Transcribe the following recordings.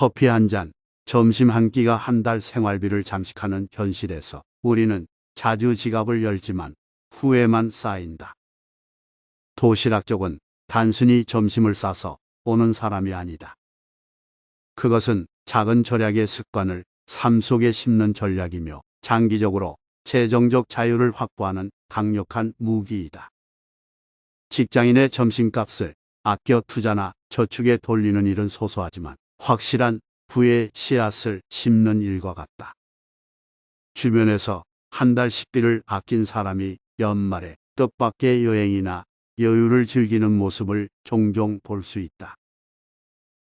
커피 한 잔, 점심 한 끼가 한 달 생활비를 잠식하는 현실에서 우리는 자주 지갑을 열지만 후회만 쌓인다. 도시락족은 단순히 점심을 싸서 오는 사람이 아니다. 그것은 작은 절약의 습관을 삶 속에 심는 전략이며 장기적으로 재정적 자유를 확보하는 강력한 무기이다. 직장인의 점심값을 아껴 투자나 저축에 돌리는 일은 소소하지만 확실한 부의 씨앗을 심는 일과 같다. 주변에서 한 달 식비를 아낀 사람이 연말에 뜻밖의 여행이나 여유를 즐기는 모습을 종종 볼 수 있다.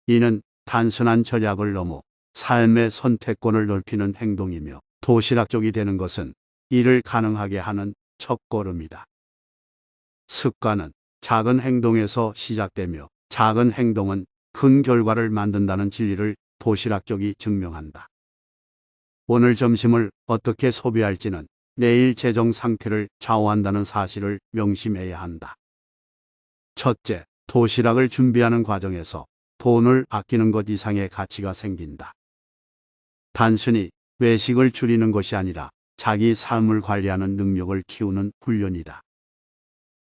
이는 단순한 절약을 넘어 삶의 선택권을 넓히는 행동이며 도시락적이 되는 것은 이를 가능하게 하는 첫걸음이다. 습관은 작은 행동에서 시작되며 작은 행동은 큰 결과를 만든다는 진리를 도시락적이 증명한다. 오늘 점심을 어떻게 소비할지는 내일 재정 상태를 좌우한다는 사실을 명심해야 한다. 첫째, 도시락을 준비하는 과정에서 돈을 아끼는 것 이상의 가치가 생긴다. 단순히 외식을 줄이는 것이 아니라 자기 삶을 관리하는 능력을 키우는 훈련이다.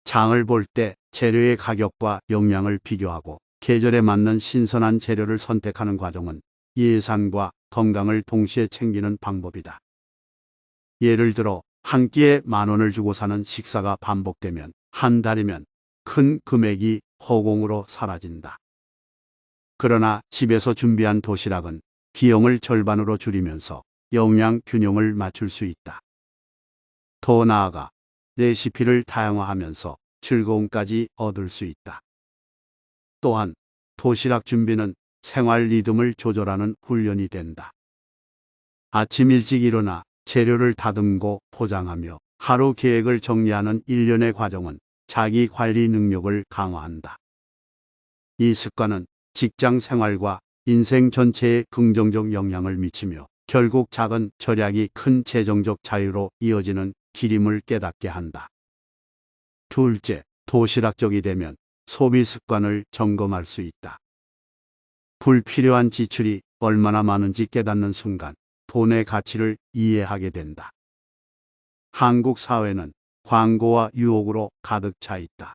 장을 볼 때 재료의 가격과 영양을 비교하고 계절에 맞는 신선한 재료를 선택하는 과정은 예산과 건강을 동시에 챙기는 방법이다. 예를 들어 한 끼에 만 원을 주고 사는 식사가 반복되면 한 달이면 큰 금액이 허공으로 사라진다. 그러나 집에서 준비한 도시락은 비용을 절반으로 줄이면서 영양 균형을 맞출 수 있다. 더 나아가 레시피를 다양화하면서 즐거움까지 얻을 수 있다. 또한 도시락 준비는 생활 리듬을 조절하는 훈련이 된다. 아침 일찍 일어나 재료를 다듬고 포장하며 하루 계획을 정리하는 일련의 과정은 자기 관리 능력을 강화한다. 이 습관은 직장 생활과 인생 전체에 긍정적 영향을 미치며 결국 작은 절약이 큰 재정적 자유로 이어지는 길임을 깨닫게 한다. 둘째, 도시락적이 되면 소비 습관을 점검할 수 있다. 불필요한 지출이 얼마나 많은지 깨닫는 순간 돈의 가치를 이해하게 된다. 한국 사회는 광고와 유혹으로 가득 차 있다.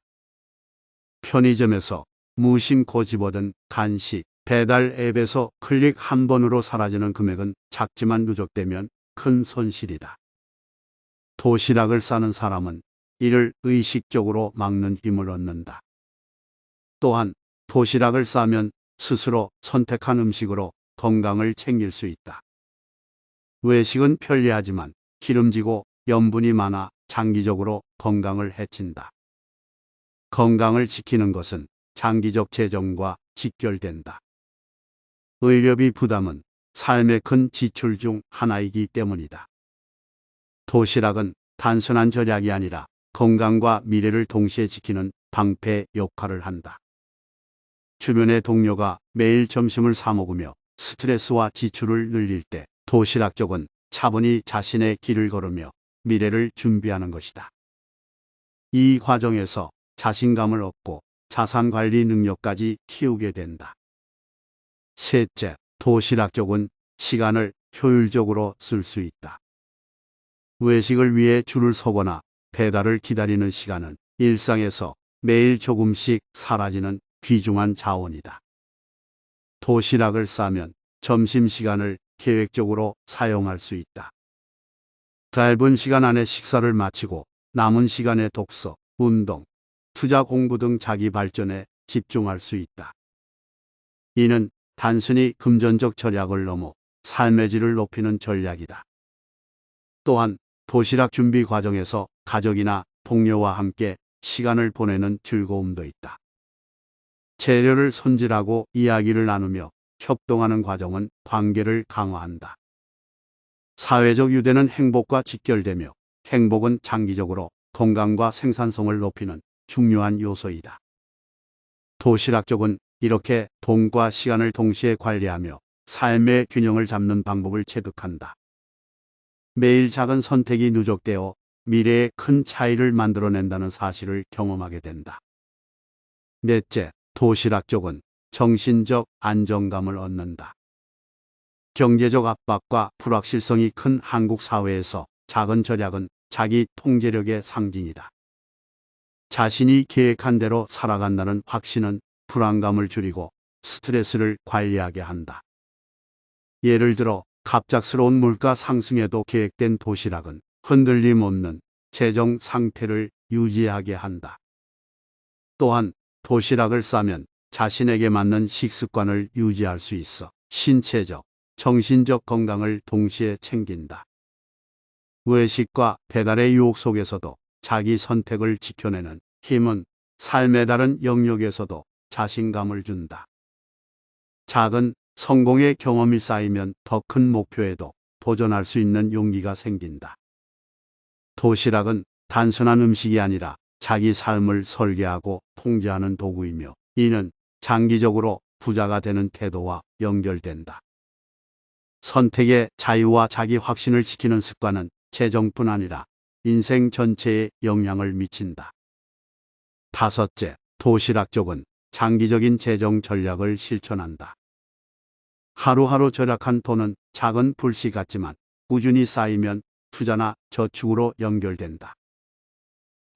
편의점에서 무심코 집어든 간식, 배달 앱에서 클릭 한 번으로 사라지는 금액은 작지만 누적되면 큰 손실이다. 도시락을 싸는 사람은 이를 의식적으로 막는 힘을 얻는다. 또한 도시락을 싸면 스스로 선택한 음식으로 건강을 챙길 수 있다. 외식은 편리하지만 기름지고 염분이 많아 장기적으로 건강을 해친다. 건강을 지키는 것은 장기적 재정과 직결된다. 의료비 부담은 삶의 큰 지출 중 하나이기 때문이다. 도시락은 단순한 절약이 아니라 건강과 미래를 동시에 지키는 방패 역할을 한다. 주변의 동료가 매일 점심을 사 먹으며 스트레스와 지출을 늘릴 때 도시락족은 차분히 자신의 길을 걸으며 미래를 준비하는 것이다. 이 과정에서 자신감을 얻고 자산 관리 능력까지 키우게 된다. 셋째, 도시락족은 시간을 효율적으로 쓸 수 있다. 외식을 위해 줄을 서거나 배달을 기다리는 시간은 일상에서 매일 조금씩 사라지는 귀중한 자원이다. 도시락을 싸면 점심시간을 계획적으로 사용할 수 있다. 짧은 시간 안에 식사를 마치고 남은 시간에 독서, 운동, 투자 공부 등 자기 발전에 집중할 수 있다. 이는 단순히 금전적 절약을 넘어 삶의 질을 높이는 전략이다. 또한 도시락 준비 과정에서 가족이나 동료와 함께 시간을 보내는 즐거움도 있다. 재료를 손질하고 이야기를 나누며 협동하는 과정은 관계를 강화한다. 사회적 유대는 행복과 직결되며 행복은 장기적으로 건강과 생산성을 높이는 중요한 요소이다. 도시락족은 이렇게 돈과 시간을 동시에 관리하며 삶의 균형을 잡는 방법을 체득한다. 매일 작은 선택이 누적되어 미래에 큰 차이를 만들어낸다는 사실을 경험하게 된다. 넷째, 도시락족은 정신적 안정감을 얻는다. 경제적 압박과 불확실성이 큰 한국 사회에서 작은 절약은 자기 통제력의 상징이다. 자신이 계획한 대로 살아간다는 확신은 불안감을 줄이고 스트레스를 관리하게 한다. 예를 들어 갑작스러운 물가 상승에도 계획된 도시락은 흔들림 없는 재정 상태를 유지하게 한다. 또한 도시락을 싸면 자신에게 맞는 식습관을 유지할 수 있어 신체적, 정신적 건강을 동시에 챙긴다. 외식과 배달의 유혹 속에서도 자기 선택을 지켜내는 힘은 삶의 다른 영역에서도 자신감을 준다. 작은 성공의 경험이 쌓이면 더 큰 목표에도 도전할 수 있는 용기가 생긴다. 도시락은 단순한 음식이 아니라 자기 삶을 설계하고 통제하는 도구이며 이는 장기적으로 부자가 되는 태도와 연결된다. 선택의 자유와 자기 확신을 지키는 습관은 재정뿐 아니라 인생 전체에 영향을 미친다. 다섯째, 도시락족은 장기적인 재정 전략을 실천한다. 하루하루 절약한 돈은 작은 불씨 같지만 꾸준히 쌓이면 투자나 저축으로 연결된다.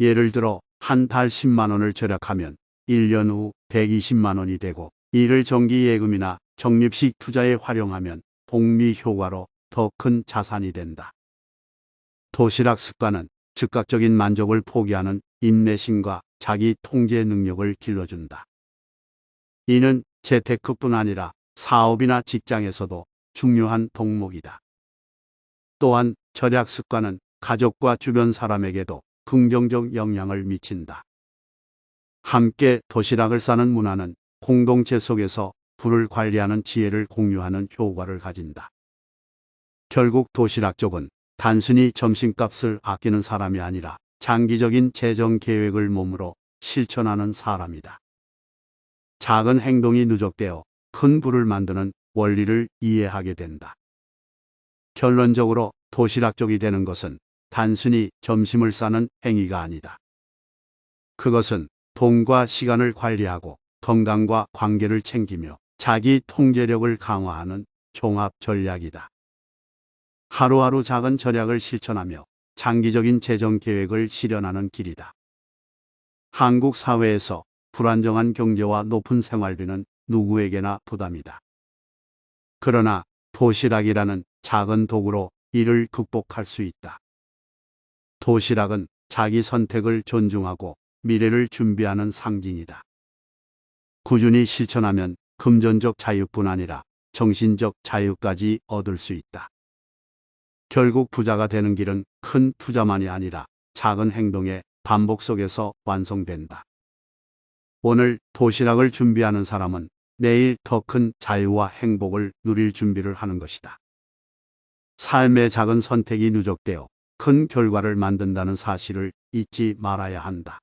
예를 들어 한 달 10만 원을 절약하면 1년 후 120만 원이 되고 이를 정기 예금이나 적립식 투자에 활용하면 복리 효과로 더 큰 자산이 된다. 도시락 습관은 즉각적인 만족을 포기하는 인내심과 자기 통제 능력을 길러준다. 이는 재테크뿐 아니라 사업이나 직장에서도 중요한 덕목이다. 또한 절약 습관은 가족과 주변 사람에게도 긍정적 영향을 미친다. 함께 도시락을 싸는 문화는 공동체 속에서 불을 관리하는 지혜를 공유하는 효과를 가진다. 결국 도시락족은 단순히 점심값을 아끼는 사람이 아니라 장기적인 재정 계획을 몸으로 실천하는 사람이다. 작은 행동이 누적되어 큰 불을 만드는 원리를 이해하게 된다. 결론적으로 도시락족이 되는 것은 단순히 점심을 싸는 행위가 아니다. 그것은 돈과 시간을 관리하고 건강과 관계를 챙기며 자기 통제력을 강화하는 종합 전략이다. 하루하루 작은 절약을 실천하며 장기적인 재정 계획을 실현하는 길이다. 한국 사회에서 불안정한 경제와 높은 생활비는 누구에게나 부담이다. 그러나 도시락이라는 작은 도구로 이를 극복할 수 있다. 도시락은 자기 선택을 존중하고 미래를 준비하는 상징이다. 꾸준히 실천하면 금전적 자유뿐 아니라 정신적 자유까지 얻을 수 있다. 결국 부자가 되는 길은 큰 투자만이 아니라 작은 행동의 반복 속에서 완성된다. 오늘 도시락을 준비하는 사람은 내일 더 큰 자유와 행복을 누릴 준비를 하는 것이다. 삶의 작은 선택이 누적되어 큰 결과를 만든다는 사실을 잊지 말아야 한다.